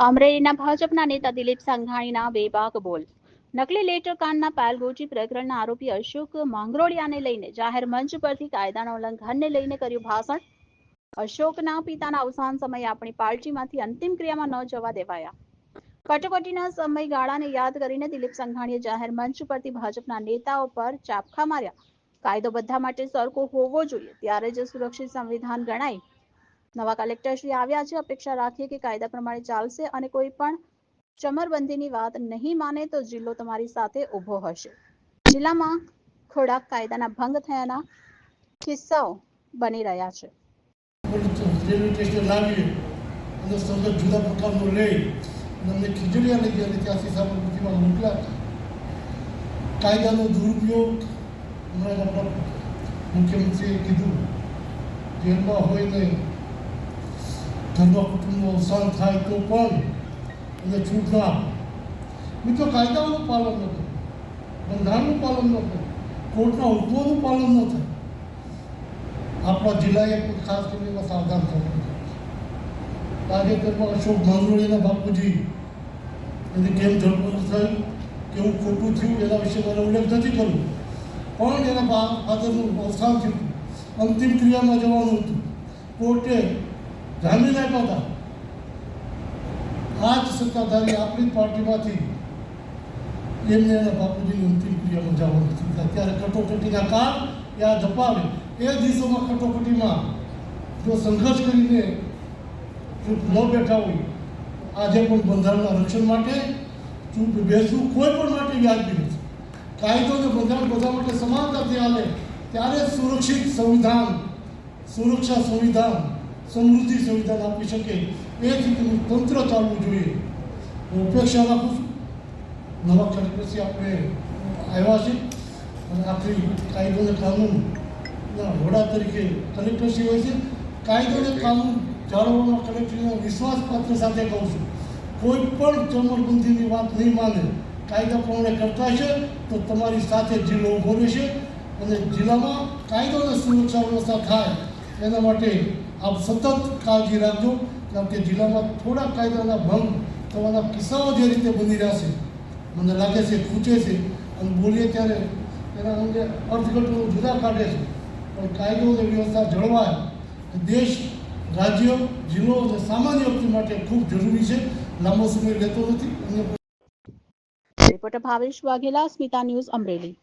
અમરેલીના ભાજપના નેતા દિલીપ સંઘાણીના બેબાક બોલ. નકલી લેટર કાંડના પાયલગોજી પ્રકરણના આરોપી અશોક માંગરોળિયાને લઈને જાહેર મંચ પરથી કાયદાના ઉલ્લંઘનને લઈને કર્યું ભાષણ. અશોકના પિતાના અવસાન સમયે આપણી પાર્ટીમાંથી અંતિમ ક્રિયામાં ન જવા દેવાયા. કટોકટીના સમયગાળાને યાદ કરીને દિલીપ સંઘાણીએ જાહેર મંચ પરથી ભાજપના નેતાઓ પર ચાપખા માર્યા. કાયદો બધા માટે સરખો હોવો જોઈએ, ત્યારે જ સુરક્ષિત સંવિધાન ગણાય. નવા કલેક્ટરશ્રી આવ્યા છે. અપેક્ષા રાખીએ કે કાયદા પ્રમાણે ચાલશે અને કોઈ પણ ચમરબંધીની વાત નહીં માને તો જિલ્લો તમારી સાથે ઊભો હશે. જિલ્લામાં ખોરાક કાયદાના ભંગ થયાના કિસ્સાઓ બની રહ્યા છે. અને સંગત જુદા પ્રકારનો લઈ અમને ખીજડીયા લઈ ગયા ત્યાંથી સાબરમતીમાં મોકલ્યા કાયદાનો દુરુપયોગ હમણાં આપણા મુખ્યમંત્રીએ કીધું. જેલમાં હોય ને ઘરમાં કુટુંબનું અવસાન થાય તો પણ એને છૂટ ના આપે. મિત્રો કાયદાઓનું પાલન ન કરે બંધારણનું પાલન ન કરે કોર્ટના હુકમોનું પાલન ન થાય આપણા જિલ્લાએ ખાસ કરીને એમાં સાવધાન થવું. તાજેતરમાં અશોક માંગરોળીના બાપુજી એને કેમ ધરપકડ થયું કેવું ખોટું થયું એના વિશે મારે ઉલ્લેખ નથી કરવો પણ એના ફાધરનું અવસાન થયું અંતિમ ક્રિયામાં જવાનું હતું કોર્ટે જામીન આપ્યા હતા. આ જ સત્તાધારી આપણી પાર્ટીમાંથી એમને એના બાપુજીની અંતિમ ક્રિયામાં જવાનું નથી અત્યારે કટોકટીના કામ આ ધપાવે એ દિવસોમાં કટોકટીમાં જો સંઘર્ષ કરીને ન બેઠા હોય, આજે પણ બંધારણના રક્ષણ માટે ચૂંટ બેસવું કોઈ પણ માટે વ્યાજબી નથી કાયદો અને બંધારણ બધા માટે સમાનતાથી હાલે, ત્યારે સુરક્ષિત સંવિધાન, સુરક્ષા સંવિધાન સમૃદ્ધિ સંવિધાન આપી શકે. એ રીતનું તંત્ર ચાલવું જોઈએ. હું અપેક્ષા રાખું છું. નવા કલેક્ટરથી આપણે આવ્યા છે અને આખરી કાયદો અને કાનૂનના વડા તરીકે કલેક્ટરશ્રી હોય છે. કાયદો અને કાનૂન જાળવવામાં કલેક્ટરનો વિશ્વાસપાત્ર સાથે કહું છું. કોઈ પણ ચમરબંધીની વાત નહીં માને. કાયદા પ્રમાણે કરતા છે તો તમારી સાથે જિલ્લો ઊભો રહેશે. અને જિલ્લામાં કાયદો અને સુરક્ષા વ્યવસ્થા થાય, એના માટે આપ સતત કાળજી રાખજો, કારણ કે જિલ્લામાં થોડા કાયદાના ભંગ થવાના કિસ્સાઓ જે રીતે બની રહ્યા છે, મને લાગે છે, ખૂચે છે, અને બોલીએ ત્યારે એના અંગે અર્થઘટનો જુદા કાઢે છે. પણ કાયદો અને વ્યવસ્થા જળવાય. દેશ, રાજ્ય, જિલ્લો અને સામાન્ય વ્યક્તિ માટે ખૂબ જરૂરી છે. લાંબો સમય લેતો નથી. અને રિપોર્ટર ભાવેશ વાઘેલા, સ્મિતા ન્યૂઝ અમરેલી.